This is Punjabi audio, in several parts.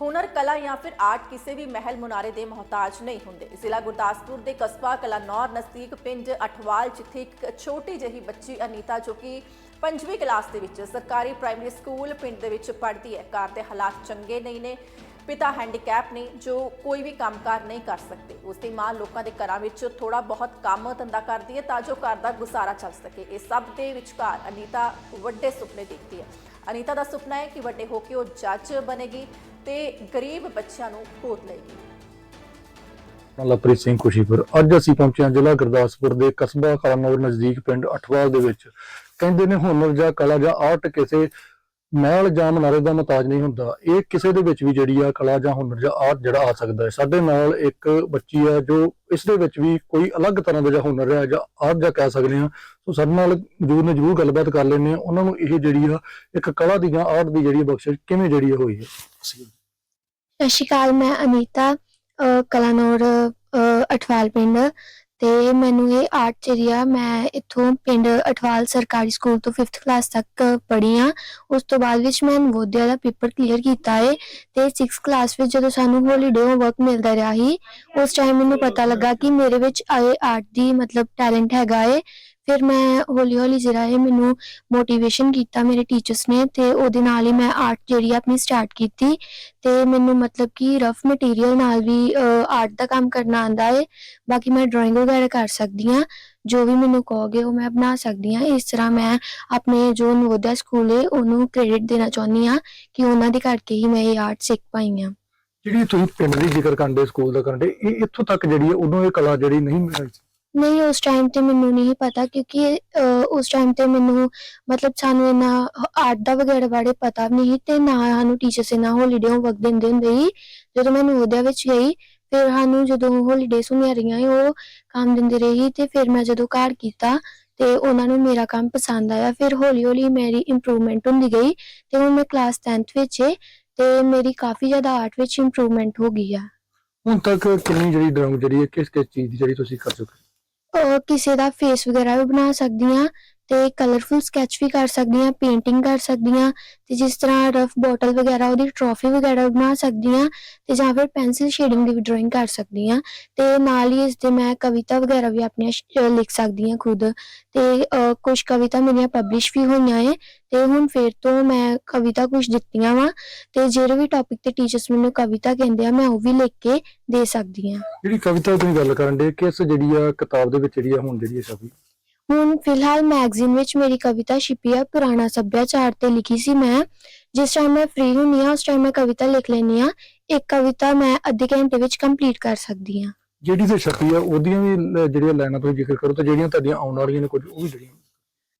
ਹੁਨਰ, ਕਲਾ ਜਾਂ ਫਿਰ ਆਰਟ ਕਿਸੇ ਵੀ ਮਹਿਲ ਮੁਨਾਰੇ ਦੇ ਮੁਹਤਾਜ ਨਹੀਂ ਹੁੰਦੇ। ਜ਼ਿਲ੍ਹਾ ਗੁਰਦਾਸਪੁਰ ਦੇ ਕਸਬਾ ਕਲਾਨੌਰ ਨਜ਼ਦੀਕ ਪਿੰਡ ਅਠਵਾਲ, ਜਿੱਥੇ ਇੱਕ ਛੋਟੀ ਜਿਹੀ ਬੱਚੀ ਅਨੀਤਾ ਜੋ ਕਿ ਪੰਜਵੀਂ ਕਲਾਸ ਦੇ ਵਿੱਚ ਸਰਕਾਰੀ ਪ੍ਰਾਇਮਰੀ ਸਕੂਲ ਪਿੰਡ ਦੇ ਵਿੱਚ ਪੜ੍ਹਦੀ ਹੈ। ਘਰ ਦੇ ਹਾਲਾਤ ਚੰਗੇ ਨਹੀਂ ਨੇ। ਪਿਤਾ ਹੈਂਡੀਕੈਪ ਨੇ ਜੋ ਕੋਈ ਵੀ ਕੰਮਕਾਰ ਨਹੀਂ ਕਰ ਸਕਦੇ। ਉਸ ਦੀ ਮਾਂ ਲੋਕਾਂ ਦੇ ਘਰਾਂ ਵਿੱਚ ਥੋੜਾ ਬਹੁਤ ਕੰਮ ਧੰਦਾ ਕਰਦੀ ਹੈ ਤਾਂ ਜੋ ਘਰ ਦਾ ਗੁਜ਼ਾਰਾ ਚੱਲ ਸਕੇ। ਇਸ ਸਭ ਦੇ ਵਿਚਕਾਰ ਅਨੀਤਾ ਵੱਡੇ ਸੁਪਨੇ ਦੇਖਦੀ ਹੈ। ਅਨੀਤਾ ਦਾ ਸੁਪਨਾ ਹੈ ਕਿ ਵੱਡੇ ਹੋ ਕੇ ਉਹ ਜੱਜ ਬਣੇਗੀ ਤੇ ਗਰੀਬ ਬੱਚਿਆਂ ਨੂੰ ਗੋਦ ਲਏਗੀ। ਲਵਪ੍ਰੀਤ ਸਿੰਘ ਖੁਸ਼ੀਪੁਰ, ਅੱਜ ਅਸੀਂ ਪਹੁੰਚੇ ਹਾਂ ਜ਼ਿਲ੍ਹਾ ਗੁਰਦਾਸਪੁਰ ਦੇ ਕਸਬਾ ਕਲਾਨੌਰ ਨਜ਼ਦੀਕ ਪਿੰਡ ਅਠਵਾਲ ਦੇ ਵਿੱਚ। ਕਹਿੰਦੇ ਨੇ ਹੁਨਰ ਜਾਂ ਕਲਾ ਜਾਂ ਆਰਟ ਕਿਸੇ ਮਹਿਲ ਜਾਂ ਮਨਾਰੇ ਦਾ ਮਤਾਜ ਨਹੀਂ ਹੁੰਦਾ। ਇਹ ਕਿਸੇ ਦੇ ਵਿੱਚ ਵੀ ਜਿਹੜੀ ਆ ਕਲਾ ਜਾਂ ਹੁਨਰ ਜਾਂ ਆਰਟ ਜਿਹੜਾ ਆ ਸਕਦਾ ਹੈ। ਸਾਡੇ ਨਾਲ ਇੱਕ ਬੱਚੀ ਹੈ ਜੋ ਇਸ ਦੇ ਵਿੱਚ ਵੀ ਕੋਈ ਅਲੱਗ ਤਰ੍ਹਾਂ ਦਾ ਜਾਂ ਹੁਨਰ ਹੈ ਜਾਂ ਆਰਟ ਜਾਂ ਕਹਿ ਸਕਦੇ ਹਾਂ। ਸੋ ਸਾਡੇ ਨਾਲ ਜਰੂਰ ਨੇ ਜਰੂਰ ਗੱਲਬਾਤ ਕਰ ਲੈਂਦੇ ਆ ਉਹਨਾਂ ਨੂੰ ਇਹ ਜਿਹੜੀ ਆ ਇੱਕ ਕਲਾ ਦੀ ਜਾਂ ਆਰਟ ਦੀ ਜਿਹੜੀ ਬਖਸ਼ਿਸ਼ ਕਿਵੇਂ ਜਿਹੜੀ ਹੋਈ ਹੈ? ਸਤਿ ਸ਼੍ਰੀ ਅਕਾਲ, ਮੈਂ ਅਨੀਤਾ, ਅਹ ਕਲਾਨੌਰ ਅਠਵਾਲ ਪਿੰਡ। ਤੇ ਮੈਨੂੰ ਇਹ ਆਰਟ ਚਰਿਆ ਮੈਂ ਇੱਥੋਂ ਪਿੰਡ ਅਠਵਾਲ ਸਰਕਾਰੀ ਸਕੂਲ ਤੋਂ 5th ਕਲਾਸ ਤੱਕ ਪੜ੍ਹੀ ਆ। ਉਸ ਤੋਂ ਬਾਅਦ ਵਿੱਚ ਮੈਂ ਨਵੋਦਿਆ ਦਾ ਪੇਪਰ ਕਲੀਅਰ ਕੀਤਾ ਏ ਤੇ 6th ਕਲਾਸ ਵਿੱਚ ਜਦੋਂ ਸਾਨੂੰ ਹੌਲੀਡੇ ਹੋਮਵਰਕ ਮਿਲਦਾ ਰਿਹਾ ਸੀ, ਉਸ ਟਾਈਮ ਮੈਨੂੰ ਪਤਾ ਲੱਗਾ ਕਿ ਮੇਰੇ ਵਿੱਚ ਆਏ ਆਰਟ ਦੀ ਮਤਲਬ ਟੈਲੈਂਟ ਹੈਗਾ ਏ। ਫਿਰ ਮੈਂ ਹੌਲੀ ਹੌਲੀ ਜਿਹੜਾ ਇਹ ਮੈਨੂੰ ਮੋਟੀਵੇਸ਼ਨ ਕੀਤਾ ਮੇਰੇ ਟੀਚਰਸ ਨੇ ਤੇ ਉਹਦੇ ਨਾਲ ਹੀ ਮੈਂ ਆਰਟ ਜਿਹੜੀ ਆਪਣੀ ਸਟਾਰਟ ਕੀਤੀ ਤੇ ਮੈਨੂੰ ਮਤਲਬ ਕਿ ਰਫ ਮਟੀਰੀਅਲ ਨਾਲ ਵੀ ਆਰਟ ਦਾ ਕੰਮ ਕਰਨਾ ਆਂਦਾ ਹੈ ਬਾਕੀ ਮੈਂ ਡਰਾਇੰਗ ਵਗੈਰਾ ਕਰ ਸਕਦੀ ਹਾਂ, ਜੋ ਵੀ ਮੈਨੂੰ ਕਹੋਗੇ ਉਹ ਮੈਂ ਬਣਾ ਸਕਦੀ ਹਾਂ। ਇਸ ਤਰ੍ਹਾਂ ਮੈਂ ਆਪਣੇ ਜੋ ਨਵੋਦਿਆ ਸਕੂਲ ਹੈ ਉਹਨੂੰ ਕ੍ਰੈਡਿਟ ਦੇਣਾ ਚਾਹੁੰਦੀ ਹਾਂ ਕਿ ਉਹਨਾਂ ਦੇ ਕਰਕੇ ਹੀ ਮੈਂ ਇਹ ਆਰਟ ਸਿੱਖ ਪਾਈ ਹਾਂ। ਜਿਹੜੀ ਤੁਸੀਂ ਪਿੰਡ ਦੀ ਜ਼ਿਕਰ ਕਰਦੇ ਸਕੂਲ ਦਾ ਕਰਦੇ, ਇਹ ਇੱਥੋਂ ਤੱਕ ਜਿਹੜੀ ਹੈ ਉਦੋਂ ਇਹ ਕਲਾ ਜਿਹੜੀ ਨਹੀਂ ਮਿਲੀ। ਸੀ ਨਹੀਂ ਉਸ ਟਾਈਮ ਤੇ ਮੈਨੂੰ ਨਹੀਂ ਪਤਾ ਕਿਉਂਕਿ ਅਹ, ਉਸ ਟਾਈਮ ਤੇ ਮੈਨੂੰ ਮਤਲਬ ਸਾਨੂੰ ਇਹਨਾਂ ਆਰਟ ਦਾ ਵਗੈਰਾ ਬਾਰੇ ਪਤਾ ਵੀ ਨਹੀਂ ਤੇ ਨਾ ਸਾਨੂੰ ਟੀਚਰਸ ਇਹਨਾਂ ਹੌਲੀਡੇ ਹੋਮਵਰਕ ਦਿੰਦੇ ਹੁੰਦੇ ਸੀ। ਜਦੋਂ ਮੈਂ ਨਵੋਦਿਆ ਵਿੱਚ ਗਈ ਫਿਰ ਸਾਨੂੰ ਜਦੋਂ ਹੌਲੀਡੇ ਸੁਣਿਆ ਰਹੀਆਂ ਸੀ, ਉਹ ਕੰਮ ਦਿੰਦੇ ਰਹੀ ਤੇ ਫਿਰ ਮੈਂ ਜਦੋਂ ਘਰ ਕੀਤਾ ਤੇ ਉਹਨਾਂ ਨੂੰ ਮੇਰਾ ਕੰਮ ਪਸੰਦ ਆਇਆ। ਫਿਰ ਹੌਲੀ ਹੌਲੀ ਮੇਰੀ ਇੰਪਰੂਵਮੈਂਟ ਹੁੰਦੀ ਗਈ ਤੇ ਹੁਣ ਮੈਂ ਕਲਾਸ 10th ਵਿੱਚ ਏ ਤੇ ਮੇਰੀ ਕਾਫੀ ਜ਼ਿਆਦਾ ਆਰਟ ਵਿੱਚ ਇੰਪਰੂਵਮੈਂਟ ਹੋ ਗਈ ਆ। ਹੁਣ ਤੱਕ ਕਿੰਨੀ ਜਿਹੜੀ ਡਰਾਇੰਗ ਜਿਹੜੀ ਹੈ ਕਿਸ ਕਿਸ ਚੀਜ਼ ਦੀ ਜਿਹੜੀ ਤੁਸੀਂ ਕਰ ਚੁੱਕੇ ਕਿਸੇ ਦਾ ਫੇਸ ਵਗੈਰਾ ਵੀ ਬਣਾ ਸਕਦੀ ਹਾਂ। ਤੇ ਕਲਰਫੁਲ ਸਕੈਚ ਵੀ ਕਰ ਸਕਦੀ ਹਾਂ ਪੇਂਟਿੰਗ ਕਰ ਸਕਦੀ ਹਾਂ ਤੇ ਜਿਸ ਤਰ੍ਹਾਂ ਰਫ ਬੋਟਲ ਵਗੈਰਾ, ਉਹਦੀ ਟਰੋਫੀ ਵਗੈਰਾ ਬਣਾ ਸਕਦੀ ਹਾਂ ਤੇ ਜਾਂ ਫਿਰ ਪੈਨਸਿਲ ਸ਼ੇਡਿੰਗ ਦੀ ਵੀ ਡਰਾਇੰਗ ਕਰ ਸਕਦੀ ਹਾਂ ਤੇ ਨਾਲ ਹੀ ਇਸ ਦੇ ਮੈਂ ਕਵਿਤਾ ਵਗੈਰਾ ਵੀ ਆਪਣੀਆਂ ਲਿਖ ਸਕਦੀ ਹਾਂ ਖੁਦ ਤੇ ਕੁਝ ਕਵਿਤਾ ਮੇਰੀਆਂ ਪਬਲਿਸ਼ ਵੀ ਹੋਈਆਂ ਏ ਤੇ ਹੁਣ ਫੇਰ ਤੋਂ ਮੈਂ ਕਵਿਤਾ ਕੁਝ ਦਿੱਤੀਆਂ ਵਾ ਤੇ ਜਿਹੜੇ ਵੀ ਟੌਪਿਕ ਤੇ ਟੀਚਰਸ ਮੈਨੂੰ ਕਵਿਤਾ ਕਹਿੰਦੇ ਆ, ਮੈਂ ਉਹ ਵੀ ਲਿਖ ਕੇ ਦੇ ਸਕਦੀ ਆ ਜਿਹੜੀ ਕਵਿਤਾ ਦੀ ਗੱਲ ਕਰਨ ਦੇ ਕਿਸ ਜਿਹੜੀ ਆ ਕਿਤਾਬ ਦੇ ਵਿੱਚ ਜਿਹੜੀ ਆ, ਹੁਣ ਜਿਹੜੀ ਹੈ ਛਪੀ? ਹੁਣ ਫਿਲਹਾਲ ਮੈਗਜ਼ੀਨ ਵਿੱਚ ਮੇਰੀ ਕਵਿਤਾ ਛਪੀ ਆ ਪੁਰਾਣਾ ਸੱਭਿਆਚਾਰ ਤੇ ਲਿਖੀ ਸੀ ਮੈਂ। ਜਿਸ ਟਾਈਮ ਮੈਂ ਫ੍ਰੀ ਹੁੰਨੀ ਆ ਉਸ ਟਾਈਮ ਮੈਂ ਕਵਿਤਾ ਲਿਖ ਲੈਂਦੀ ਆ ਇੱਕ ਕਵਿਤਾ ਮੈਂ ਅੱਧੇ ਘੰਟੇ ਵਿੱਚ ਕੰਪਲੀਟ ਕਰ ਸਕਦੀ ਆ ਜਿਹੜੀ ਤੇ ਛਪੀ ਆ ਉਹਦੀਆਂ ਵੀ ਲ- ਜਿਹੜੀਆਂ ਲਾਈਨਾਂ ਤੁਸੀਂ ਜ਼ਿਕਰ ਕਰੋ ਤੇ ਜਿਹੜੀਆਂ ਤੁਹਾਡੀਆਂ ਆਉਣ ਵਾਲੀਆਂ ਨੇ ਕੁਝ ਉਹ ਵੀ ਜਿਹੜੀਆਂ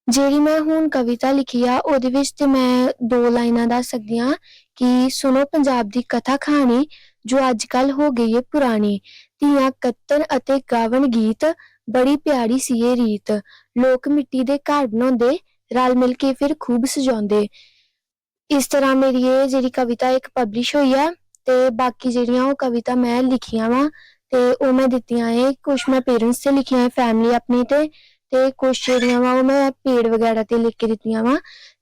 ਜਿਹੜੀ ਮੈਂ ਹੁਣ ਕਵਿਤਾ ਲਿਖੀ ਆ ਉਹਦੇ ਵਿੱਚ ਤੇ ਮੈਂ ਦੋ ਲਾਈਨਾਂ ਦੱਸ ਸਕਦੀ ਆ ਕਿ ਸੁਣੋ ਪੰਜਾਬ ਦੀ ਕਥਾ ਕਹਾਣੀ ਜੋ ਅੱਜ ਕੱਲ ਹੋ ਗਈ ਹੈ ਪੁਰਾਣੀ। ਧੀਆਂ ਕੱਤਣ ਅਤੇ ਗਾਵਣ ਗੀਤ ਬੜੀ ਪਿਆਰੀ ਸੀ ਇਹ ਰੀਤ। ਲੋਕ ਮਿੱਟੀ ਦੇ ਘਰ ਬਣਾਉਂਦੇ, ਰਲ ਮਿਲ ਕੇ ਫਿਰ ਖੂਬ ਸਜਾਉਂਦੇ। ਇਸ ਤਰ੍ਹਾਂ ਮੇਰੀ ਇਹ ਜਿਹੜੀ ਕਵਿਤਾ ਇੱਕ ਪਬਲਿਸ਼ ਹੋਈ ਆ ਤੇ ਬਾਕੀ ਜਿਹੜੀਆਂ ਉਹ ਕਵਿਤਾ ਮੈਂ ਲਿਖੀਆਂ ਵਾ ਤੇ ਉਹ ਮੈਂ ਦਿੱਤੀਆਂ ਏ। ਕੁਝ ਮੈਂ ਪੇਰੈਂਟਸ ਤੇ ਲਿਖੀਆਂ ਏ ਫੈਮਿਲੀ ਆਪਣੀ ਤੇ ਤੇ ਕੁਝ ਜਿਹੜੀਆਂ ਵਾ ਉਹ ਮੈਂ ਪੇੜ ਵਗੈਰਾ ਤੇ ਲਿਖ ਕੇ ਦਿੱਤੀਆਂ ਵਾ।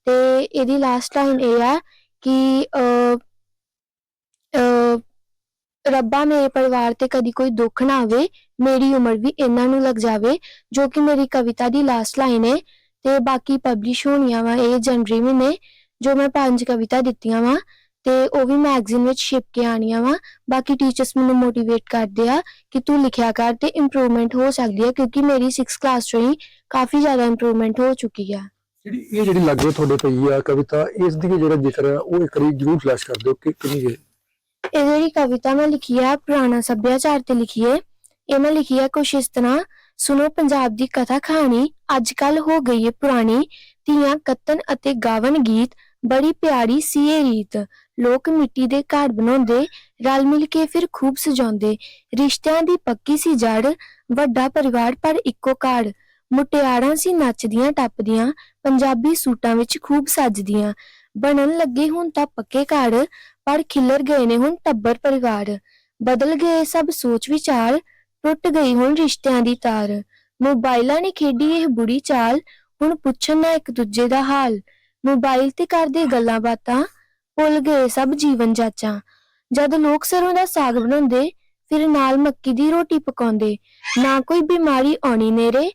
ਤੇ ਇਹਦੀ ਲਾਸਟ ਲਾਈਨ ਇਹ ਆ ਕਿ ਅ ਅ ਰੱਬਾ, ਮੇਰੇ ਪਰਿਵਾਰ ਤੇ ਕਦੀ ਕੋਈ ਦੁੱਖ ਨਾ ਆਵੇ, ਮੇਰੀ ਉਮਰ ਵੀ ਇਹਨਾਂ ਨੂੰ ਲੱਗ ਜਾਵੇ, ਜੋ ਕਿ ਮੇਰੀ ਕਵਿਤਾ ਦੀ ਲਾਸਟ ਲਾਈਨ ਹੈ। ਤੇ ਬਾਕੀ ਪਬਲਿਸ਼ ਹੋਣੀਆਂ ਵਾ ਇਹ ਜਨਵਰੀ ਮਹੀਨੇ, ਜੋ ਮੈਂ ਪੰਜ ਕਵਿਤਾ ਦਿੱਤੀਆਂ ਵਾ, ਤੇ ਉਹ ਵੀ ਮੈਗਜ਼ੀਨ ਵਿੱਚ ਛਿਪ ਕੇ ਆਣੀਆਂ ਵਾ। ਬਾਕੀ ਟੀਚਰਸ ਮੈਨੂੰ ਮੋਟੀਵੇਟ ਕਰਦੇ ਆ ਕਿ ਤੂੰ ਲਿਖਿਆ ਕਰ ਤੇ ਇੰਪਰੂਵਮੈਂਟ ਹੋ ਸਕਦੀ ਹੈ, ਕਿਉਂਕਿ ਮੇਰੀ 6th ਕਲਾਸ ਚੋਂ ਹੀ ਕਾਫੀ ਜ਼ਿਆਦਾ ਇੰਪਰੂਵਮੈਂਟ ਹੋ ਚੁੱਕੀ ਆ। ਜਿਹੜੀ ਇਹ ਜਿਹੜੀ ਲੱਗੇ ਤੁਹਾਡੇ ਪਈ ਆ ਕਵਿਤਾ, ਇਸ ਦੀ ਜਿਹੜਾ ਜ਼ਿਕਰ ਹੈ, ਉਹ ਇੱਕ ਵਾਰੀ ਜ਼ਰੂਰ ਫਲੈਸ਼ ਕਰ ਦਿਓ ਕਿ ਕਿੰਨੀ ਹੈ। ਇਹ ਜਿਹੜੀ ਕਵਿਤਾ ਮੈਂ ਲਿਖੀ ਆ, ਪੁਰਾਣਾ ਸੱਭਿਆਚਾਰ ਤੇ ਲਿਖੀ ਹੈ ਇਹ ਮੈਂ ਲਿਖੀ ਹੈ ਕੁਛ ਇਸ ਤਰ੍ਹਾਂ, ਸੁਣੋ ਪੰਜਾਬ ਦੀ ਕਥਾ ਕਹਾਣੀ, ਅੱਜ ਕੱਲ ਹੋ ਗਈ ਹੈ ਪੁਰਾਣੀ, ਧੀਆਂ ਕਤਨ ਅਤੇ ਗਾਵਨ ਗੀਤ, ਬੜੀ ਪਿਆਰੀ ਸੀ ਇਹ ਰੀਤ, ਲੋਕ ਮਿੱਟੀ ਦੇ ਘਰ ਬਣਾਉਂਦੇ, ਰਲ ਮਿਲ ਕੇ ਫਿਰ ਖੂਬ ਸਜਾਉਂਦੇ, ਰਿਸ਼ਤਿਆਂ ਦੀ ਪੱਕੀ ਸੀ ਜੜ, ਵੱਡਾ ਪਰਿਵਾਰ ਪਰ ਇੱਕੋ ਘਰ ਮੁਟਿਆਰਾਂ ਸੀ ਨੱਚਦੀਆਂ ਟੱਪਦੀਆਂ, ਪੰਜਾਬੀ ਸੂਟਾਂ ਵਿੱਚ ਖੂਬ ਸੱਜਦੀਆਂ, ਬਣਨ ਲੱਗੇ ਹੁਣ ਤਾਂ ਪੱਕੇ ਘਰ ਪਰ ਖਿੱਲਰ ਗਏ ਨੇ ਹੁਣ ਟੱਬਰ ਪਰਿਵਾਰ। ਬਦਲ ਗਏ ਸਭ ਸੋਚ ਵਿਚਾਰ, ਟੁੱਟ ਗਈ ਹੁਣ ਰਿਸ਼ਤਿਆਂ ਦੀ ਤਾਰ। ਮੋਬਾਈਲਾਂ ਨੇ ਖੇਡੀ ਇਹ ਬੁਰੀ ਚਾਲ, ਹੁਣ ਪੁੱਛਣ ਨਾ ਇੱਕ ਦੂਜੇ ਦਾ ਹਾਲ। ਮੋਬਾਈਲ ਤੇ ਕਰਦੇ ਗੱਲਾਂ ਬਾਤਾਂ, ਭੁੱਲ ਗਏ ਸਭ ਜੀਵਨ ਜਾਚਾਂ। ਜਦ ਲੋਕ ਸਰੋਂ ਦਾ ਸਾਗ ਬਣਾਉਂਦੇ, ਫਿਰ ਨਾਲ ਮੱਕੀ ਦੀ ਰੋਟੀ ਪਕਾਉਂਦੇ। ਨਾ ਕੋਈ ਬਿਮਾਰੀ ਆਉਣੀ ਨੇਰੇ,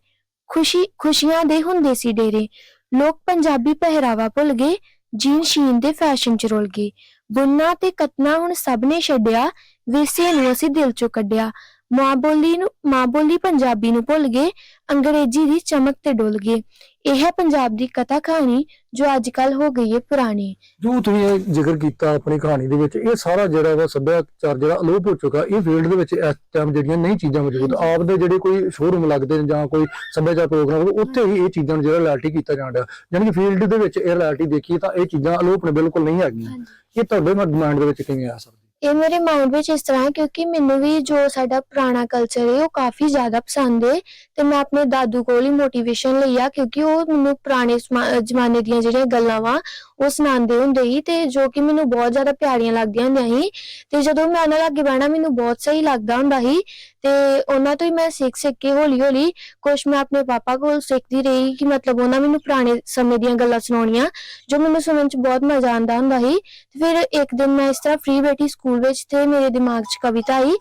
ਖੁਸ਼ੀ, ਖੁਸ਼ੀਆਂ ਦੇ ਹੁੰਦੇ ਸੀ ਡੇਰੇ। ਲੋਕ ਪੰਜਾਬੀ ਪਹਿਰਾਵਾ ਭੁੱਲ ਗਏ ਜੀਨ ਸ਼ੀਨ ਦੇ ਫੈਸ਼ਨ ਚ ਰੁਲ ਗਏ। ਬੁੰਨਾ ਤੇ ਕਤਨਾ ਹੁਣ ਸਭ ਨੇ ਛੱਡਿਆ ਵਿਸੇ ਨੂੰ ਅਸੀਂ ਦਿਲ ਚੋਂ ਕੱਢਿਆ। ਮਾਂ ਬੋਲੀ ਨੂੰ ਮਾਂ ਬੋਲੀ ਪੰਜਾਬੀ ਨੂੰ ਭੁੱਲ ਗਏ ਅੰਗਰੇਜ਼ੀ ਦੀ ਚਮਕ ਤੇ ਡੁੱਲ ਗਏ। ਇਹ ਹੈ ਪੰਜਾਬ ਦੀ ਕਥਾ ਕਹਾਣੀ ਜੋ ਅੱਜ ਕੱਲ ਹੋ ਗਈ ਹੈ ਪੁਰਾਣੀ। ਜੋ ਤੁਸੀਂ ਇਹ ਜ਼ਿਕਰ ਕੀਤਾ ਆਪਣੀ ਕਹਾਣੀ ਦੇ ਵਿੱਚ ਇਹ ਸਾਰਾ ਜਿਹੜਾ ਵਾ ਸੱਭਿਆਚਾਰ ਜਿਹੜਾ ਅਲੋਪ ਹੋ ਚੁੱਕਾ ਇਹ ਫੀਲਡ ਦੇ ਵਿੱਚ ਇਸ ਟਾਈਮ ਜਿਹੜੀਆਂ ਨਹੀਂ ਚੀਜ਼ਾਂ ਮੌਜੂਦ ਆਪ ਦੇ ਜਿਹੜੇ ਕੋਈ ਸ਼ੋਰੂਮ ਲੱਗਦੇ ਨੇ ਜਾਂ ਕੋਈ ਸੱਭਿਆਚਾਰ ਪ੍ਰੋਗਰਾਮ ਉੱਥੇ ਹੀ ਇਹ ਚੀਜ਼ਾਂ ਨੂੰ ਜਿਹੜਾ ਰਿਐਲਿਟੀ ਕੀਤਾ ਜਾਂਦਾ ਯਾਨੀ ਕਿ ਫੀਲਡ ਦੇ ਵਿੱਚ ਇਹ ਰਿਐਲਿਟੀ ਦੇਖੀਏ ਤਾਂ ਇਹ ਚੀਜ਼ਾਂ ਅਲੋਪ ਨੇ ਬਿਲਕੁਲ ਨਹੀਂ ਹੈਗੀਆਂ। ਇਹ ਤੁਹਾਡੇ ਮਾਈਂਡ ਦੇ ਵਿੱਚ ਕਿਵੇਂ ਆ ਸਕਦੀ ਇਹ ਮੇਰੇ ਮਾਈਂਡ ਵਿੱਚ ਇਸ ਤਰ੍ਹਾਂ ਹੈ ਕਿਉਂਕਿ ਮੈਨੂੰ ਵੀ ਜੋ ਸਾਡਾ ਪੁਰਾਣਾ ਕਲਚਰ ਹੈ, ਉਹ ਕਾਫੀ ਜ਼ਿਆਦਾ ਪਸੰਦ ਹੈ ਤੇ ਮੈਂ ਆਪਣੇ ਦਾਦੂ ਕੋਲ ਹੀ ਮੋਟੀਵੇਸ਼ਨ ਲਈ ਆ ਕਿਉਂਕਿ ਉਹ ਮੈਨੂੰ ਪੁਰਾਣੇ ਜ਼ਮਾਨੇ ਦੀਆਂ ਜਿਹੜੀਆਂ ਗੱਲਾਂ ਵਾ ਉਹ ਸੁਣਾਉਂਦੇ ਹੁੰਦੇ ਸੀ ਤੇ ਜੋ ਕਿ ਮੈਨੂੰ ਬਹੁਤ ਜ਼ਿਆਦਾ ਪਿਆਰੀਆਂ ਲੱਗਦੀਆਂ ਹੁੰਦੀਆਂ ਸੀ। ਤੇ ਜਦੋਂ ਮੈਂ ਉਹਨਾਂ ਲਾਗੇ ਬਹਿਣਾ ਮੈਨੂੰ ਬਹੁਤ ਸਹੀ ਲੱਗਦਾ ਹੁੰਦਾ ਸੀ ਤੇ ਉਹਨਾਂ ਤੋਂ ਹੀ ਮੈਂ ਸਿੱਖ ਸਿੱਖ ਕੇ ਹੌਲੀ ਹੌਲੀ ਕੁਝ ਮੈਂ ਆਪਣੇ ਪਾਪਾ ਕੋਲ ਸਿੱਖਦੀ ਰਹੀ ਕਿ ਮਤਲਬ ਉਹਨਾਂ ਮੈਨੂੰ ਪੁਰਾਣੇ ਸਮੇਂ ਦੀਆਂ ਗੱਲਾਂ ਸੁਣਾਉਣੀਆਂ, ਜੋ ਮੈਨੂੰ ਸੁਣਨ 'ਚ ਬਹੁਤ ਮਜ਼ਾ ਆਉਂਦਾ ਹੁੰਦਾ ਸੀ। ਤੇ ਫਿਰ ਇੱਕ ਦਿਨ ਮੈਂ ਇਸ ਤਰ੍ਹਾਂ ਫ੍ਰੀ ਬੈਠੀ ਸਕੂਲ ਵਿੱਚ ਤੇ ਮੇਰੇ ਦਿਮਾਗ 'ਚ ਕਵਿਤਾ ਆਈ,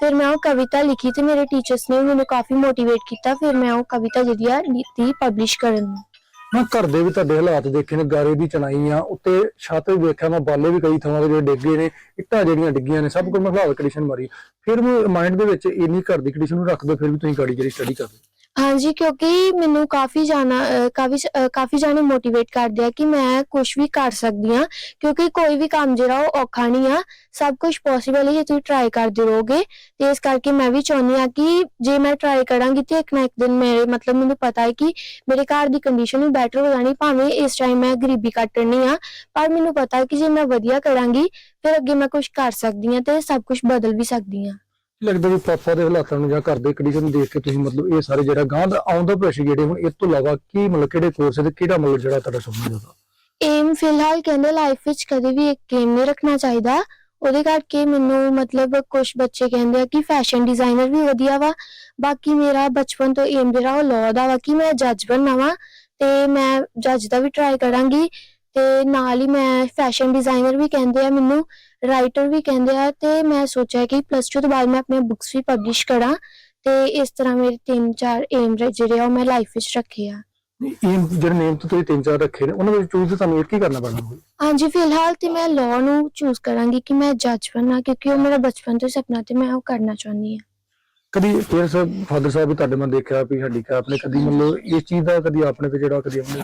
ਫਿਰ ਮੈਂ ਉਹ ਕਵਿਤਾ ਲਿਖੀ ਤੇ ਮੇਰੇ ਟੀਚਰਸ ਨੇ ਮੈਨੂੰ ਕਾਫੀ ਮੋਟੀਵੇਟ ਕੀਤਾ, ਫਿਰ ਮੈਂ ਉਹ ਕਵਿਤਾ ਜਿਹੜੀ ਆ ਲਿਖਤੀ ਪਬਲਿਸ਼ ਕਰਨ ਨੂੰ। ਮੈਂ ਘਰ ਦੇ ਵੀ ਤੁਹਾਡੇ ਹਾਲਾਤ ਦੇਖੇ ਨੇ, ਗਾਰੇ ਦੀ ਚਣਾਈ ਆ, ਉੱਤੇ ਛੱਤ ਵੀ ਵੇਖਿਆ ਮੈਂ ਬਾਲੇ ਵੀ ਕਈ ਥਾਵਾਂ ਤੇ ਜਿਹੜੇ ਡਿੱਗੇ ਨੇ, ਇੱਟਾਂ ਜਿਹੜੀਆਂ ਡਿੱਗੀਆਂ ਨੇ, ਸਭ ਕੁਝ ਮੈਂ ਹਾਲਾਤ ਕੰਡੀਸ਼ਨ ਮਾਰੀ ਫਿਰ ਵੀ ਮਾਈਂਡ ਦੇ ਵਿੱਚ ਇੰਨੀ ਘਰ ਦੀ ਕੰਡੀਸ਼ਨ ਨੂੰ ਰੱਖਦੇ ਫਿਰ ਵੀ ਤੁਸੀਂ ਗਾੜੀ ਜਿਹੜੀ ਸਟੱਡੀ ਕਰਦੇ ਹਾਂਜੀ ਕਿਉਂਕਿ ਮੈਨੂੰ ਕਾਫੀ ਜਾਣਾ ਅਹ, ਕਾਫੀ ਅਹ, ਕਾਫੀ ਜਾਣੇ ਮੋਟੀਵੇਟ ਕਰਦੇ ਆ ਕਿ ਮੈਂ ਕੁਝ ਵੀ ਕਰ ਸਕਦੀ ਆ ਕਿਉਂਕਿ ਕੋਈ ਵੀ ਕੰਮ ਜਿਹੜਾ ਉਹ ਔਖਾ ਨਹੀਂ ਆ ਸਭ ਕੁਝ ਪੋਸੀਬਲ ਹੈ ਜੇ ਤੁਸੀਂ ਟਰਾਈ ਕਰਦੇ ਰਹੋਗੇ ਤੇ ਇਸ ਕਰਕੇ ਮੈਂ ਵੀ ਚਾਹੁੰਦੀ ਆ ਕਿ ਜੇ ਮੈਂ ਟਰਾਈ ਕਰਾਂਗੀ ਤੇ ਇੱਕ ਨਾ ਇੱਕ ਦਿਨ ਮੇਰੇ ਮਤਲਬ ਮੈਨੂੰ ਪਤਾ ਹੈ ਕਿ ਮੇਰੇ ਘਰ ਦੀ ਕੰਡੀਸ਼ਨ ਵੀ ਬੈਟਰ ਹੋ ਜਾਣੀ ਭਾਵੇਂ ਇਸ ਟਾਈਮ ਮੈਂ ਗਰੀਬੀ ਕੱਟਣੀ ਆ ਪਰ ਮੈਨੂੰ ਪਤਾ ਹੈ ਕਿ ਜੇ ਮੈਂ ਵਧੀਆ ਕਰਾਂਗੀ ਫਿਰ ਅੱਗੇ ਮੈਂ ਕੁਝ ਕਰ ਸਕਦੀ ਆ ਤੇ ਸਭ ਕੁਝ ਬਦਲ ਵੀ ਸਕਦੀ ਆ ਲੱਗਦਾ ਵੀ ਪਾਪਾ ਦੇ ਹਾਲਾਤਾਂ ਨੂੰ ਜਾਂ ਘਰ ਦੇ ਕੰਡੀਸ਼ਨ ਨੂੰ ਦੇਖ ਕੇ ਤੁਸੀਂ ਮਤਲਬ ਇਹ ਸਾਰੇ ਜਿਹੜਾ ਗਾਂ ਦਾ ਆਉਂਦਾ ਭਵਿੱਖ ਜਿਹੜੇ ਹੁਣ ਇਸ ਤੋਂ ਇਲਾਵਾ ਕੀ ਮਤਲਬ ਕਿਹੜੇ ਕੋਰਸ ਤੇ ਕਿਹੜਾ ਮਤਲਬ ਜਿਹੜਾ ਤੁਹਾਡਾ ਸੁਪਨਾ ਜਾਂਦਾ ਏਮ ਫਿਲਹਾਲ ਕਹਿੰਦੇ ਲਾਈਫ ਵਿੱਚ ਕਦੇ ਵੀ ਇੱਕ ਏਮ ਨਹੀਂ ਰੱਖਣਾ ਚਾਹੀਦਾ। ਉਹਦੇ ਕਰਕੇ ਮੈਨੂੰ ਮਤਲਬ ਕੁਝ ਬੱਚੇ ਕਹਿੰਦੇ ਆ ਕਿ ਫੈਸ਼ਨ ਡਿਜ਼ਾਈਨਰ ਵੀ ਵਧੀਆ ਵਾ। ਬਾਕੀ ਮੇਰਾ ਬਚਪਨ ਤੋਂ ਏਮ ਜਿਹੜਾ ਉਹ ਲਾਅ ਦਾ ਵਾ ਕਿ ਮੈਂ ਜੱਜ ਬਣਨਾ ਵਾ ਤੇ ਮੈਂ ਜੱਜ ਦਾ ਵੀ ਟਰਾਈ ਕਰਾਂਗੀ ਤੇ ਨਾਲ ਹੀ ਮੈਂ ਫੈਸ਼ਨ ਡਿਜ਼ਾਈਨਰ ਵੀ ਕਹਿੰਦੇ ਆ ਮੈਨੂੰ ਰਾਈਟਰ ਵੀ ਕਹਿੰਦੇ ਆ ਤੇ ਮੈਂ ਸੋਚਿਆ ਕਿ ਪਲੱਸ 2 ਤੋਂ ਬਾਅਦ ਮੈਂ ਆਪਣੀਆਂ ਬੁੱਕਸ ਵੀ ਪਬਲਿਸ਼ ਕਰਾਂ ਤੇ ਇਸ ਤਰ੍ਹਾਂ ਮੇਰੇ ਤਿੰਨ ਚਾਰ ਏਮ ਜਿਹੜੇ ਆ ਉਹ ਮੈਂ ਲਾਈਫ ਵਿੱਚ ਰੱਖੇ ਆ। ਇਹ ਜਿਹੜੇ ਨੇਮ ਤੋਂ ਤੁਸੀਂ ਤਿੰਨ ਚਾਰ ਰੱਖੇ ਨੇ ਉਹਨਾਂ ਵਿੱਚ ਚੂਜ਼ ਤੁਹਾਨੂੰ ਇੱਕ ਹੀ ਕਰਨਾ ਪੈਣਾ? ਹਾਂਜੀ ਫਿਲਹਾਲ ਤੇ ਮੈਂ ਲਾਅ ਨੂੰ ਚੂਜ਼ ਕਰਾਂਗੀ ਕਿ ਮੈਂ ਜੱਜ ਬਣਨਾ ਕਿਉਂਕਿ ਉਹ ਮੇਰਾ ਬਚਪਨ ਤੋਂ ਸੁਪਨਾ ਤੇ ਮੈਂ ਉਹ ਕਰਨਾ ਚਾਹੁੰਦੀ ਹਾਂ। ਕਦੀ ਫੇਰ ਸਾਹਿਬ ਫਾਦਰ ਸਾਹਿਬ ਵੀ ਤੁਹਾਡੇ ਮਨ ਦੇਖਿਆ ਵੀ ਹੱਡੀ ਕਾ ਆਪਣੇ ਕਦੀ ਮਤਲਬ ਇਸ ਚੀਜ਼ ਦਾ ਕਦੀ ਆਪਣੇ ਤੇ ਜਿਹੜਾ ਕਦੀ ਆਪਣੇ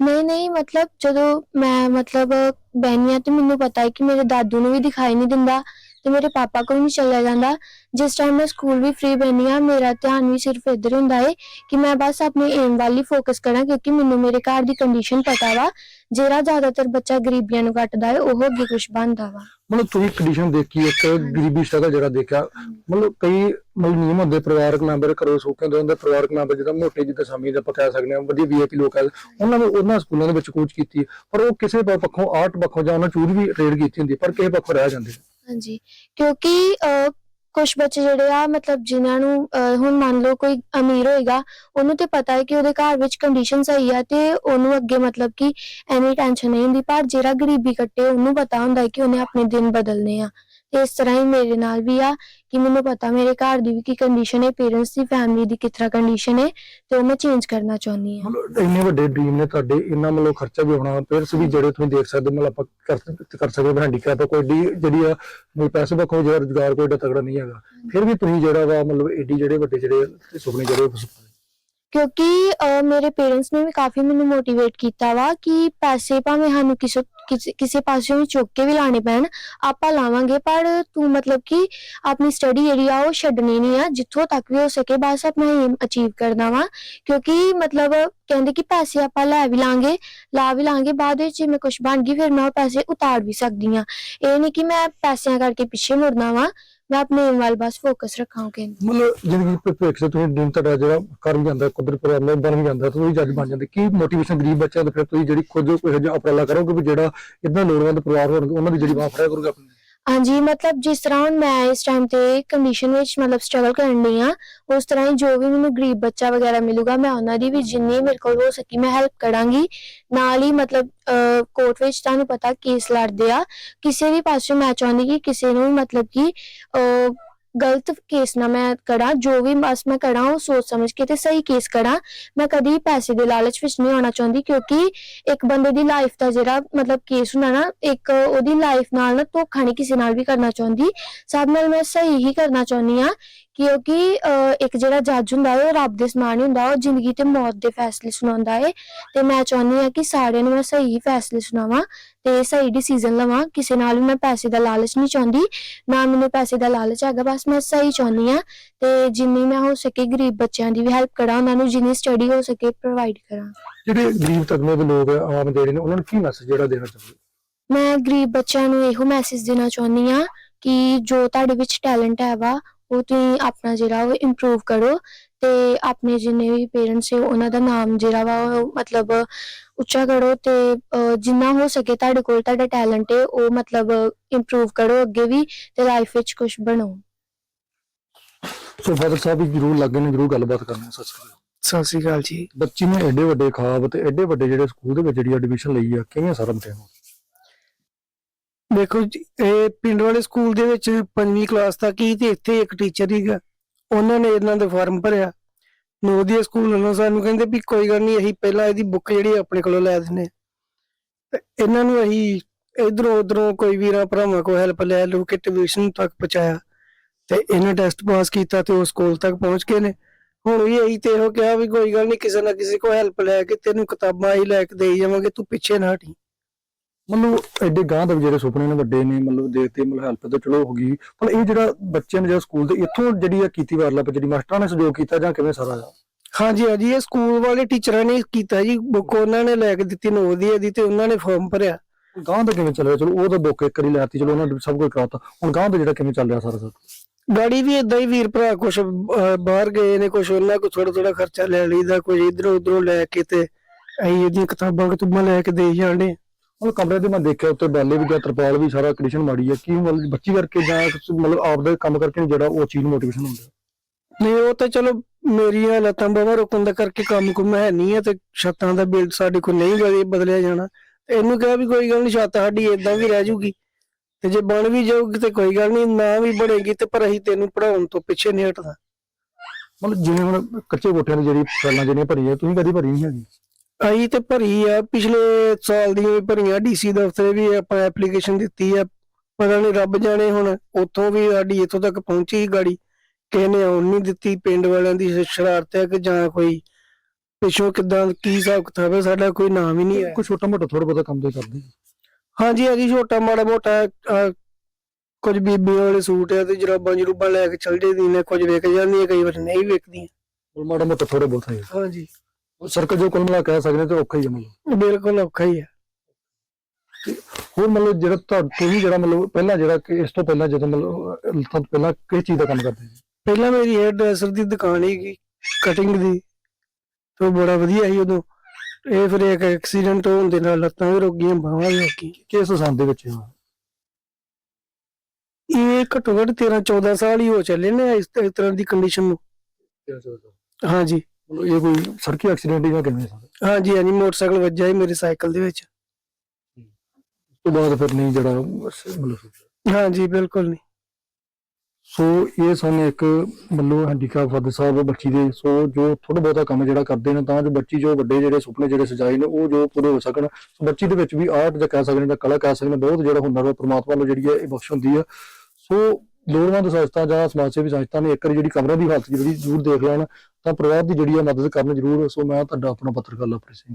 ਨਹੀਂ ਨਹੀਂ, ਮਤਲਬ ਜਦੋਂ ਮੈਂ ਮਤਲਬ ਬਹਿਨੀ ਆ ਤੇ ਮੈਨੂੰ ਪਤਾ ਹੈ ਕਿ ਮੇਰੇ ਦਾਦੂ ਨੂੰ ਵੀ ਦਿਖਾਈ ਨਹੀਂ ਦਿੰਦਾ। ਤੇ ਮੇਰੇ ਪਾਪਾ ਕੋਲ ਨਹੀਂ ਚੱਲਿਆ ਜਾਂਦਾ। ਜਿਸ ਟਾਈਮ ਮੈਂ ਸਕੂਲ ਵੀ ਫ੍ਰੀ ਬਹਿਨੀ ਆ ਮੇਰਾ ਧਿਆਨ ਵੀ ਸਿਰਫ ਇੱਧਰ ਹੁੰਦਾ ਹੈ ਕਿ ਮੈਂ ਬਸ ਆਪਣੇ ਏਮ ਵੱਲ ਹੀ ਫੋਕਸ ਕਰਾਂ ਕਿਉਂਕਿ ਮੈਨੂੰ ਮੇਰੇ ਘਰ ਦੀ ਕੰਡੀਸ਼ਨ ਪਤਾ ਵਾ। ਜਿਹੜਾ ਜ਼ਿਆਦਾਤਰ ਬੱਚਾ ਗਰੀਬੀਆਂ ਨੂੰ ਕੱਟਦਾ ਹੈ ਉਹ ਅੱਗੇ ਕੁਝ ਬਣਦਾ ਵਾ। ਮਤਲਬ ਤੁਸੀਂ ਕੰਡੀਸ਼ਨ ਦੇਖੀ, ਇੱਕ ਗਰੀਬੀ ਸਟਰਗਲ ਜਿਹੜਾ ਦੇਖਿਆ, ਮਤਲਬ ਕਈ ਮਤਲਬ ਨਿਯਮ ਹੁੰਦੇ ਪਰਿਵਾਰਕ ਮੈਂਬਰ ਘਰੋਂ ਸੌਖੇ ਹੁੰਦੇ ਹੁੰਦੇ, ਪਰਿਵਾਰਕ ਮੈਂਬਰ ਜਿਹਦਾ ਮੋਟੇ ਜਿੱਦਾਂ ਸਮੇਂ ਦਾ ਆਪਾਂ ਸਕਦੇ ਹਾਂ, ਵਧੀਆ ਵੀਆਈਪੀ ਲੋਕ ਆ, ਉਹਨਾਂ ਨੇ ਉਹਨਾਂ ਸਕੂਲਾਂ ਦੇ ਵਿੱਚ ਕੋਚ ਕੀਤੀ। ਪਰ ਉਹ ਕਿਸੇ ਪ- ਪੱਖੋਂ ਆਰਟ ਪੱਖੋਂ ਜਾਂ ਉਹਨਾਂ ਚੂਜ਼ ਵੀ ਰੇਡ ਕੀਤੀ ਹੁੰਦੀ, ਪਰ ਕਿਸੇ ਪੱਖੋਂ ਰਹਿ ਜਾਂਦੇ। ਹਾਂਜੀ ਕਿਉਂਕਿ ਕੁਝ ਬੱਚੇ ਜਿਹੜੇ ਆ ਮਤਲਬ ਜਿਨ੍ਹਾਂ ਨੂੰ ਅਹ, ਹੁਣ ਮੰਨ ਲਓ ਕੋਈ ਅਮੀਰ ਹੋਏਗਾ ਉਹਨੂੰ ਤੇ ਪਤਾ ਹੈ ਕਿ ਉਹਦੇ ਘਰ ਵਿੱਚ ਕੰਡੀਸ਼ਨ ਸਹੀ ਆ ਤੇ ਉਹਨੂੰ ਅੱਗੇ ਮਤਲਬ ਕਿ ਐਨੀ ਟੈਨਸ਼ਨ ਨਹੀਂ ਹੁੰਦੀ ਪਰ ਜਿਹੜਾ ਗਰੀਬੀ ਕੱਟੇ ਉਹਨੂੰ ਪਤਾ ਹੁੰਦਾ ਹੈ ਕਿ ਉਹਨੇ ਆਪਣੇ ਦਿਨ ਬਦਲਨੇ ਆ। ਤੇ ਇਸ ਤਰ੍ਹਾਂ ਹੀ ਮੇਰੇ ਨਾਲ ਵੀ ਆ ਕਿ ਮੈਨੂੰ ਪਤਾ ਮੇਰੇ ਘਰ ਦੀ ਵੀ ਕੀ ਕੰਡੀਸ਼ਨ ਹੈ ਪੇਰੈਂਟਸ ਦੀ ਫੈਮਿਲੀ ਦੀ ਕਿਸ ਤਰ੍ਹਾਂ ਕੰਡੀਸ਼ਨ ਹੈ ਤੇ ਉਹ ਮੈਂ ਚੇਂਜ ਕਰਨਾ ਚਾਹੁੰਦੀ ਹਾਂ। ਮਤਲਬ ਇੰਨੇ ਵੱਡੇ ਡ੍ਰੀਮ ਨੇ ਤੁਹਾਡੇ ਇੰਨਾ ਮਤਲਬ ਖਰਚਾ ਵੀ ਹੋਣਾ ਪੇਰੈਂਟਸ ਵੀ ਜਿਹੜੇ ਤੁਸੀਂ ਦੇਖ ਸਕਦੇ ਮਤਲਬ ਆਪਾਂ ਕਰ ਕਰ ਸਕਦੇ ਹਾਂ ਹੈਂਡੀਕੈਪ ਕੋਈ ਜਿਹੜੀ ਆ ਮਤਲਬ ਪੈਸੇ ਪੱਖੋਂ ਜਿਹੜਾ ਰੁਜ਼ਗਾਰ ਕੋਈ ਤਗੜਾ ਨਹੀਂ ਹੈਗਾ। ਫਿਰ ਵੀ ਤੁਸੀਂ ਜਿਹੜਾ ਵਾ ਮਤਲਬ ਏਡੀ ਜਿਹੜੇ ਵੱਡੇ ਜਿਹੜੇ ਸੁਪਨੇ ਜਿਹੜੇ ਕਿਉਂਕਿ ਅਹ, ਮੇਰੇ ਪੇਰੈਂਟਸ ਨੇ ਵੀ ਕਾਫੀ ਮੈਨੂੰ ਮੋਟੀਵੇਟ ਕੀਤਾ ਵਾ ਕਿ ਪੈਸੇ ਭਾਵੇਂ ਸਾਨੂੰ ਕਿਸੇ ਕਿਸੇ- ਕਿਸੇ ਪਾਸਿਓਂ ਵੀ ਚੁੱਕ ਕੇ ਵੀ ਲਾਣੇ ਪੈਣ ਆਪਾਂ ਲਾਵਾਂਗੇ ਪਰ ਤੂੰ ਮਤਲਬ ਕਿ ਆਪਣੀ ਸਟੱਡੀ ਜਿਹੜੀ ਆ ਉਹ ਛੱਡਣੀ ਨਹੀਂ ਆ ਜਿੱਥੋਂ ਤੱਕ ਵੀ ਹੋ ਸਕੇ ਬਸ ਆਪਣਾ ਏਮ ਅਚੀਵ ਕਰਨਾ ਵਾ। ਕਿਉਂਕਿ ਮਤਲਬ ਕਹਿੰਦੇ ਕਿ ਪੈਸੇ ਆਪਾਂ ਲੈ ਵੀ ਲਾਂਗੇ ਲਾ ਵੀ ਲਾਂਗੇ ਬਾਅਦ ਵਿੱਚ ਜੇ ਮੈਂ ਕੁਝ ਬਣ ਗਈ ਫਿਰ ਮੈਂ ਉਹ ਪੈਸੇ ਉਤਾਰ ਵੀ ਸਕਦੀ ਆ। ਇਹ ਨਹੀਂ ਕਿ ਮੈਂ ਪੈਸਿਆਂ ਕਰਕੇ ਪਿੱਛੇ ਮੁੜਨਾ ਵਾ। ਮੈਂ ਆਪਣੇ ਏਮ ਵੱਲ ਬਸ ਫੋਕਸ ਰੱਖਾਂ ਕਹਿੰਦੇ ਮਤਲਬ ਜ਼ਿੰਦਗੀ ਦੇ ਭਵਿੱਖ 'ਚ ਤੁਸੀਂ ਡ੍ਰੀਮ ਤੁਹਾਡਾ ਜਿਹੜਾ ਕਰ ਵੀ ਜਾਂਦਾ, ਕੁਦਰਤ ਪ੍ਰੋਗਰਾਮ ਬਣ ਵੀ ਜਾਂਦਾ ਤੁਸੀਂ ਜੱਜ ਬਣ ਜਾਂਦੇ। ਕੀ ਮੋਟੀਵੇਸ਼ਨ ਗਰੀਬ ਬੱਚਿਆਂ ਦਾ ਫਿਰ ਤੁਸੀਂ ਜਿਹੜੀ ਖੁਦ ਕੋਈ ਜਿਹਾ ਉਪਰਾਲਾ ਕਰੋਗੇ ਵੀ ਜਿਹੜਾ ਇਦਾਂ ਲੋੜਵੰਦ ਪਰਿਵਾਰ ਹੋਣਗੇ, ਉਹਨਾਂ ਦੀ ਜਿਹੜੀ ਬਾਹ ਫੜਿਆ ਕਰੋਗੇ ਆਪਣੀ? ਹਾਂਜੀ ਮਤਲਬ ਜਿਸ ਤਰ੍ਹਾਂ ਹੁਣ ਮੈਂ ਇਸ ਟਾਈਮ ਤੇ ਕੰਡੀਸ਼ਨ ਵਿੱਚ ਮਤਲਬ ਸਟਰਗਲ ਕਰਨ ਲਈ ਆ ਉਸ ਤਰ੍ਹਾਂ ਹੀ ਜੋ ਵੀ ਮੈਨੂੰ ਗਰੀਬ ਬੱਚਾ ਵਗੈਰਾ ਮਿਲੂਗਾ ਮੈਂ ਉਹਨਾਂ ਦੀ ਵੀ ਜਿੰਨੀ ਮੇਰੇ ਕੋਲ ਹੋ ਸਕੀ ਮੈਂ ਹੈਲਪ ਕਰਾਂਗੀ। ਨਾਲ ਹੀ ਮਤਲਬ ਕੋਰਟ ਵਿੱਚ ਤੁਹਾਨੂੰ ਪਤਾ ਕੇਸ ਲੜਦੇ ਆ। ਕਿਸੇ ਵੀ ਪਾਸੇ ਮੈਂ ਚਾਹੁੰਦੀ ਕਿ ਕਿਸੇ ਨੂੰ ਮਤਲਬ ਕਿ ਅਹ, ਗਲਤ ਕੇਸ ਨਾ ਮੈਂ ਕਰਾਂ, ਜੋ ਵੀ ਬਸ ਮੈਂ ਕਰਾਂ, ਉਹ ਸੋਚ ਸਮਝ ਕੇ ਤੇ ਸਹੀ ਕੇਸ ਕਰਾਂ। ਮੈਂ ਕਦੀ ਪੈਸੇ ਦੇ ਲਾਲਚ ਵਿੱਚ ਨਹੀਂ ਆਉਣਾ ਚਾਹੁੰਦੀ, ਕਿਉਂਕਿ ਇੱਕ ਬੰਦੇ ਦੀ ਲਾਈਫ ਦਾ ਜਿਹੜਾ ਮਤਲਬ ਕੇਸ ਹੁੰਦਾ ਨਾ, ਇੱਕ ਉਹਦੀ ਲਾਈਫ ਨਾਲ ਨਾ ਧੋਖਾ ਨਹੀਂ ਕਿਸੇ ਨਾਲ ਵੀ ਕਰਨਾ ਚਾਹੁੰਦੀ। ਸਭ ਨਾਲ ਮੈਂ ਸਹੀ ਹੀ ਕਰਨਾ ਚਾਹੁੰਦੀ ਆ ਕਿਉਂਕਿ ਅਹ, ਇੱਕ ਜਿਹੜਾ ਜੱਜ ਹੁੰਦਾ ਹੈ ਉਹ ਰੱਬ ਦੇ ਸਮਾਨ ਹੀ ਹੁੰਦਾ ਉਹ ਜ਼ਿੰਦਗੀ ਤੇ ਮੌਤ ਦੇ ਫੈਸਲੇ ਸੁਣਾਉਂਦਾ ਹੈ ਤੇ ਮੈਂ ਚਾਹੁੰਦੀ ਆ ਕਿ ਸਾਰਿਆਂ ਨੂੰ ਮੈਂ ਸਹੀ ਫੈਸਲੇ ਸੁਣਾਵਾਂ ਤੇ ਸਹੀ ਡਿਸੀਜਨ ਲਵਾਂ। ਕਿਸੇ ਨਾਲ ਵੀ ਮੈਂ ਪੈਸੇ ਦਾ ਲਾਲਚ ਨਹੀਂ ਚਾਹੁੰਦੀ ਨਾ ਮੈਨੂੰ ਪੈਸੇ ਦਾ ਲਾਲਚ ਹੈਗਾ ਬਸ ਮੈਂ ਸਹੀ ਚਾਹੁੰਦੀ ਆ ਤੇ ਜਿੰਨੀ ਮੈਂ ਹੋ ਸਕੇ ਗਰੀਬ ਬੱਚਿਆਂ ਦੀ ਵੀ ਹੈਲਪ ਕਰਾਂ ਉਹਨਾਂ ਨੂੰ ਜਿੰਨੀ ਸਟੱਡੀ ਹੋ ਸਕੇ ਪ੍ਰੋਵਾਈਡ ਕਰਾਂ। ਜਿਹੜੇ ਗਰੀਬ ਤਬਕੇ ਦੇ ਲੋਕ ਆ, ਆਮ ਜਿਹੜੇ ਨੇ ਉਹਨਾਂ ਨੂੰ ਕੀ ਮੈਸੇਜ ਜਿਹੜਾ ਦੇਣਾ ਚਾਹੁੰਦੇ? ਮੈਂ ਗਰੀਬ ਬੱਚਿਆਂ ਨੂੰ ਇਹੋ ਮੈਸੇਜ ਦੇਣਾ ਚਾਹੁੰਦੀ ਆ ਕਿ ਜੋ ਤੁਹਾਡੇ ਵਿੱਚ ਟੈਲੈਂਟ ਹੈ ਵਾ ਉਹ ਤੁਸੀਂ ਆਪਣਾ ਜਿਹੜਾ ਉਹ ਇੰਪਰੂਵ ਕਰੋ ਤੇ ਆਪਣੇ ਜਿੰਨੇ ਵੀ ਪੇਰੈਂਟਸ ਹੈ ਉਹਨਾਂ ਦਾ ਨਾਮ ਜਿਹੜਾ ਵਾ ਉਹ ਮਤਲਬ ਉੱਚਾ ਕਰੋ ਤੇ ਅਹ, ਜਿੰਨਾ ਹੋ ਸਕੇ ਤੁਹਾਡੇ ਕੋਲ ਤੁਹਾਡਾ ਟੈਲੈਂਟ ਹੈ ਉਹ ਮਤਲਬ ਇੰਪਰੂਵ ਕਰੋ ਅੱਗੇ ਵੀ ਤੇ ਲਾਈਫ ਵਿੱਚ ਕੁਝ ਬਣੋ। ਸੋ ਫਾਦਰ ਸਾਹਿਬ ਵੀ ਜਰੂਰ ਲੱਗੇ ਨੇ ਜਰੂਰ ਗੱਲਬਾਤ ਕਰਨੀ ਸੱਚ ਸਤਿ ਸ਼੍ਰੀ ਅਕਾਲ। ਜੀ। ਬੱਚੀ ਨੇ ਐਡੇ ਵੱਡੇ ਖਾਬ ਤੇ ਐਡੇ ਵੱਡੇ ਜਿਹੜੇ ਸਕੂਲ ਦੇ ਵਿੱਚ ਜਿਹੜੀ ਐਡਮਿਸ਼ਨ ਲਈ ਆ ਕਿਵੇਂ ਸਾਰਾ ਬਤਿਆ ਦੇਖੋ ਜੀ, ਇਹ ਪਿੰਡ ਵਾਲੇ ਸਕੂਲ ਦੇ ਵਿੱਚ ਪੰਜਵੀਂ ਕਲਾਸ ਤੱਕ ਹੀ ਤੇ ਇੱਥੇ ਇੱਕ ਟੀਚਰ ਹੀਗਾ ਉਹਨਾਂ ਨੇ ਇਹਨਾਂ ਦੇ ਫਾਰਮ ਭਰਿਆ। ਨਵੋਦਿਆ ਸਕੂਲ ਵੱਲੋਂ ਸਾਨੂੰ ਕਹਿੰਦੇ ਵੀ ਕੋਈ ਗੱਲ ਨਹੀਂ ਅਸੀਂ ਪਹਿਲਾਂ ਇਹਦੀ ਬੁੱਕ ਜਿਹੜੀ ਆਪਣੇ ਕੋਲੋਂ ਲੈ ਦਿੰਨੇ ਤੇ ਇਹਨਾਂ ਨੂੰ ਅਸੀਂ ਇਧਰੋਂ ਉਧਰੋਂ ਕੋਈ ਵੀਰਾਂ ਭਰਾਵਾਂ ਕੋਲ ਹੈਲਪ ਲੈ ਲੂ ਕੇ ਟਿਊਸ਼ਨ ਤੱਕ ਪਹੁੰਚਾਇਆ। ਤੇ ਇਹਨਾਂ ਟੈਸਟ ਪਾਸ ਕੀਤਾ ਤੇ ਉਹ ਸਕੂਲ ਤੱਕ ਪਹੁੰਚ ਗਏ ਨੇ। ਹੁਣ ਵੀ ਅਸੀਂ ਤੇ ਇਹੋ ਕਿਹਾ ਵੀ ਕੋਈ ਗੱਲ ਨਹੀਂ ਕਿਸੇ ਨਾ ਕਿਸੇ ਕੋਲ ਹੈਲਪ ਲੈ ਕੇ ਤੈਨੂੰ ਕਿਤਾਬਾਂ ਹੀ ਲੈ ਕੇ ਦੇਈ ਜਾਵਾਂਗੇ ਤੂੰ ਪਿੱਛੇ ਨਾ ਹਟੀ। ਮਤਲਬ ਐਡੇ ਗਾਂ ਦੇ ਜਿਹੜੇ ਸੁਪਨੇ ਨੇ ਵੱਡੇ ਨੇ ਮਤਲਬ ਦੇਤੇ ਮਤਲਬ ਹੈਲਪ ਤਾਂ ਚਲੋ ਹੋ ਗਈ। ਪਰ ਇਹ ਜਿਹੜਾ ਬੱਚਿਆਂ ਨੇ ਜਿਹੜਾ ਸਕੂਲ ਦੇ ਇੱਥੋਂ ਜਿਹੜੀ ਆ ਕੀਤੀ ਵਾਰਲਾ ਜਿਹੜੀ ਮਾਸਟਰਾਂ ਨੇ ਸਹਿਯੋਗ ਕੀਤਾ ਜਾਂ ਕਿਵੇਂ ਸਾਰਾ ਹਾਂਜੀ ਹਾਂਜੀ ਇਹ ਸਕੂਲ ਵਾਲੇ ਟੀਚਰਾਂ ਨੇ ਕੀਤਾ ਜੀ। ਬੁੱਕ ਉਹਨਾਂ ਨੇ ਲੈ ਕੇ ਦਿੱਤੀ ਨਵੋਦਿਆ ਦੀ ਤੇ ਉਹਨਾਂ ਨੇ ਫਾਰਮ ਭਰਿਆ। ਗਾਂ ਦਾ ਕਿਵੇਂ ਚੱਲਿਆ? ਚਲੋ ਉਹ ਤਾਂ ਬੁੱਕ ਇੱਕ ਵਾਰੀ ਲੈਤੀ ਚਲੋ ਉਹਨਾਂ ਨੇ ਸਭ ਕੁਝ ਕਰਾਤਾ। ਹੁਣ ਗਾਂ ਦਾ ਜਿਹੜਾ ਕਿਵੇਂ ਚੱਲ ਰਿਹਾ ਸਾਰਾ ਗਾੜੀ ਵੀ ਇਦਾਂ ਹੀ ਵੀਰ ਭਰਾ ਕੁਛ ਬਾਹਰ ਗਏ ਨੇ ਕੁਛ ਉਹਨਾਂ ਕੋ ਥੋੜਾ ਥੋੜਾ ਖਰਚਾ ਲੈ ਲਈਦਾ ਕੁਝ ਇਧਰੋਂ ਉਧਰੋਂ ਲੈ ਕੇ ਤੇ ਅਸੀਂ ਇਹਦੀਆਂ ਕਿਤਾਬਾਂ ਕਤੂਬਾਂ ਲੈ ਕੇ ਦੇਈ ਜਾਂਦੇ ਉਹ ਕਮਰੇ ਦੇ ਮੈਂ ਦੇਖਿਆ ਉੱਤੇ ਬਾਲੇ ਵੀ ਗਿਆ ਤਰਪਾਲ ਵੀ ਸਾਰਾ ਕੰਡੀਸ਼ਨ ਮਾੜੀ ਹੈ ਕੀ ਮਤਲਬ ਬੱਚੀ ਕਰਕੇ ਜਾਂ ਮਤਲਬ ਆਪਦਾ ਕੰਮ ਕਰਕੇ ਜਿਹੜਾ ਉਹ ਚੀਜ਼ ਮੋਟੀਵੇਸ਼ਨ ਹੁੰਦਾ? ਨਹੀਂ ਉਹ ਤਾਂ ਚਲੋ ਮੇਰੀਆਂ ਲੱਤਾਂ ਬਾਹਾਂ ਰੋਕਣ ਦਾ ਕਰਕੇ ਕੰਮ ਕੁਮ ਹੈ ਨਹੀਂ ਹੈ ਤੇ ਛੱਤਾਂ ਦਾ ਬਿੱਲ ਸਾਡੇ ਕੋਲ ਨਹੀਂ ਬਦਲ- ਬਦਲਿਆ ਜਾਣਾ। ਇਹਨੂੰ ਕਿਹਾ ਵੀ ਕੋਈ ਗੱਲ ਨਹੀਂ ਛੱਤ ਸਾਡੀ ਇਦਾਂ ਵੀ ਰਹਿ ਜੂਗੀ। ਤੇ ਜੇ ਬਣ ਵੀ ਜਾਊਗੀ ਤੇ ਕੋਈ ਗੱਲ ਨਹੀਂ ਨਾ ਵੀ ਬਣੇਗੀ ਤੇ ਪਰ ਅਸੀਂ ਤੈਨੂੰ ਪੜਾਉਣ ਤੋਂ ਪਿੱਛੇ ਨਹੀਂ ਹਟਦਾ ਮਤਲਬ ਜਿਵੇਂ ਹੁਣ ਕੱਚੇ ਕੋਠਿਆਂ ਦੀ ਜਿਹੜੀ ਫਾਈਲਾਂ ਜਿਹੜੀਆਂ ਭਰੀ ਹੈ ਤੁਸੀਂ ਕਦੀ ਭਰੀ ਨਹੀਂ ਹੈਗੀ? ਅਸੀਂ ਤੇ ਭਰੀ ਆ ਪਿਛਲੇ ਸਾਲ ਦੀਆਂ ਵੀ ਭਰੀਆਂ ਡੀਸੀ ਦਫ਼ਤਰ ਵੀ ਆਪਾਂ ਐਪਲੀਕੇਸ਼ਨ ਦਿੱਤੀ ਆ ਪਤਾ ਨਹੀਂ ਰੱਬ ਜਾਣੇ ਹੁਣ ਉੱਥੋਂ ਵੀ ਸਾਡੀ ਇੱਥੋਂ ਤੱਕ ਪਹੁੰਚੀ ਗਾੜੀ ਕਿਸੇ ਨੇ ਆਉਣ ਨਹੀਂ ਦਿੱਤੀ ਪਿੰਡ ਵਾਲਿਆਂ ਦੀ ਸ਼ਰਾਰਤ ਹੈ ਕਿ ਜਾਂ ਕੋਈ ਪਿੱਛੋਂ ਕਿਦਾਂ ਕੀ ਹਿਸਾਬ ਕਿਤਾਬ ਹੈ ਸਾਡਾ ਕੋਈ ਨਾਮ ਹੀ ਨਹੀਂ ਹੈ ਕੋਈ ਛੋਟਾ ਮੋਟਾ ਥੋੜਾ ਬਹੁਤਾ ਕੰਮ ਤੇ ਕਰਦੇ ਹਾਂਜੀ ਹਾਂਜੀ ਛੋਟਾ ਮਾੜਾ ਮੋਟਾ ਅਹ, ਕੁਝ ਬੀਬੀਆਂ ਵਾਲੇ ਸੂਟ ਆ ਤੇ ਜਰਾਬਾਂ ਜਰੂਬਾਂ ਲੈ ਕੇ ਚੱਲ ਜਾਂਦੀਆਂ ਨੇ ਕੁਝ ਵਿਕ ਜਾਂਦੀਆਂ ਕਈ ਵਾਰ ਨਹੀਂ ਵਿਕਦੀਆਂ। ਮਾੜਾ ਮੋਟਾ ਥੋੜਾ ਬਹੁਤਾ ਹੀ ਹਾਂਜੀ। ਸਰਕਲ ਜੋ ਕੁੱਲ ਮਿਲਾ ਕਹਿ ਸਕਦੇ ਤੇ ਔਖਾ ਹੀ ਹੈ ਮਤਲਬ। ਬਿਲਕੁਲ ਔਖਾ ਹੀ ਹੈ ਹੋਰ ਮਤਲਬ ਜਿਹੜਾ ਤੁਹਾਡਾ ਤੁਸੀਂ ਜਿਹੜਾ ਮਤਲਬ ਪਹਿਲਾਂ ਜਿਹੜਾ ਕਿ ਇਸ ਤੋਂ ਪਹਿਲਾਂ ਜਦੋਂ ਮਤਲਬ ਅਹ, ਤੋਂ ਪਹਿਲਾਂ ਕਿਸ ਚੀਜ਼ ਦਾ ਕੰਮ ਕਰਦੇ ਸੀ? ਪਹਿਲਾਂ ਮੇਰੀ ਹੇਅਰ ਡਰੈਸਰ ਦੀ ਦੁਕਾਨ ਸੀਗੀ ਕਟਿੰਗ ਦੀ। ਤੇ ਉਹ ਬੜਾ ਵਧੀਆ ਸੀ ਉਦੋਂ। ਇਹ ਫਿਰ ਇੱਕ ਐਕਸੀਡੈਂਟ ਹੋਣ ਦੇ ਨਾਲ ਲੱਤਾਂ ਵੀ ਰੁਕ ਗਈਆਂ ਬਾਹਾਂ ਵੀ ਰੁਕ ਗਈਆਂ। ਕਿਸ ਸੰਦ ਦੇ ਵਿੱਚ ਇਹ? ਇਹ ਘੱਟੋ ਘੱਟ 13 14 ਸਾਲ ਹੀ ਹੋ ਚੱਲੇ ਨੇ ਇਸ ਇਸ ਤਰ੍ਹਾਂ ਦੀ ਕੰਡੀਸ਼ਨ ਨੂੰ। ਹਾਂਜੀ। ਮਤਲਬ ਇਹ ਕੋਈ ਸੜਕੀ ਐਕਸੀਡੈਂਟ ਜਾਂ ਕਿਵੇਂ ਸੀ? ਹਾਂਜੀ ਹਾਂਜੀ ਮੋਟਰਸਾਈਕਲ ਵੱਜਾ ਸੀ ਮੇਰੇ ਸਾਈਕਲ ਦੇ ਵਿੱਚ। ਉਸ ਤੋਂ ਬਾਅਦ ਫਿਰ ਨਹੀਂ ਜਿਹੜਾ ਮਤਲਬ ਹਾਂਜੀ ਬਿਲਕੁਲ ਨਹੀਂ। ਸੋ ਇਹ ਸਨ ਇੱਕ ਮੱਲੋ ਹੈਂਡੀਕੈਪ ਫਾਦਰ ਸਾਹਿਬ ਬੱਚੀ ਦੇ ਸੋ ਜੋ ਥੋੜਾ ਬਹੁਤਾ ਕੰਮ ਜਿਹੜਾ ਕਰਦੇ ਨੇ ਤਾਂ ਜੋ ਬੱਚੀ ਜੋ ਵੱਡੇ ਜਿਹੜੇ ਸੁਪਨੇ ਜਿਹੜੇ ਸਜਾਏ ਨੇ ਉਹ ਜੋ ਪੂਰੇ ਹੋ ਸਕਣ। ਸੋ ਬੱਚੀ ਦੇ ਵਿੱਚ ਵੀ ਆਰਟ ਜਾਂ ਕਹਿ ਸਕਦੇ ਨੇ ਜਾਂ ਕਲਾ ਕਹਿ ਸਕਦੇ ਨੇ ਬਹੁਤ ਜਿਹੜਾ ਹੁਨਰ ਹੈ ਪ੍ਰਮਾਤਮਾ ਵੱਲੋਂ ਜਿਹੜੀ ਹੈ ਇਹ ਬਖਸ਼ ਹੁੰਦੀ ਹੈ। ਸੋ ਲੋੜਵੰਦ ਸੰਸਥਾ ਜਾਂ ਸਮਾਜ ਸੇਵੀ ਸੰਸਥਾ ਨੇ ਇੱਕ ਵਾਰੀ ਜਿਹੜੀ ਕਮਰੇ ਦੀ ਹਾਲਤ ਜਿਹੜੀ ਜ਼ਰੂਰ ਦੇਖ ਲੈਣ, ਤਾਂ ਪਰਿਵਾਰ ਦੀ ਜਿਹੜੀ ਹੈ ਮਦਦ ਕਰਨ ਜ਼ਰੂਰ। ਸੋ ਮੈਂ ਤੁਹਾਡਾ ਆਪਣਾ ਪੱਤਰਕਾਰ ਲਵਪ੍ਰੀਤ ਸਿੰਘ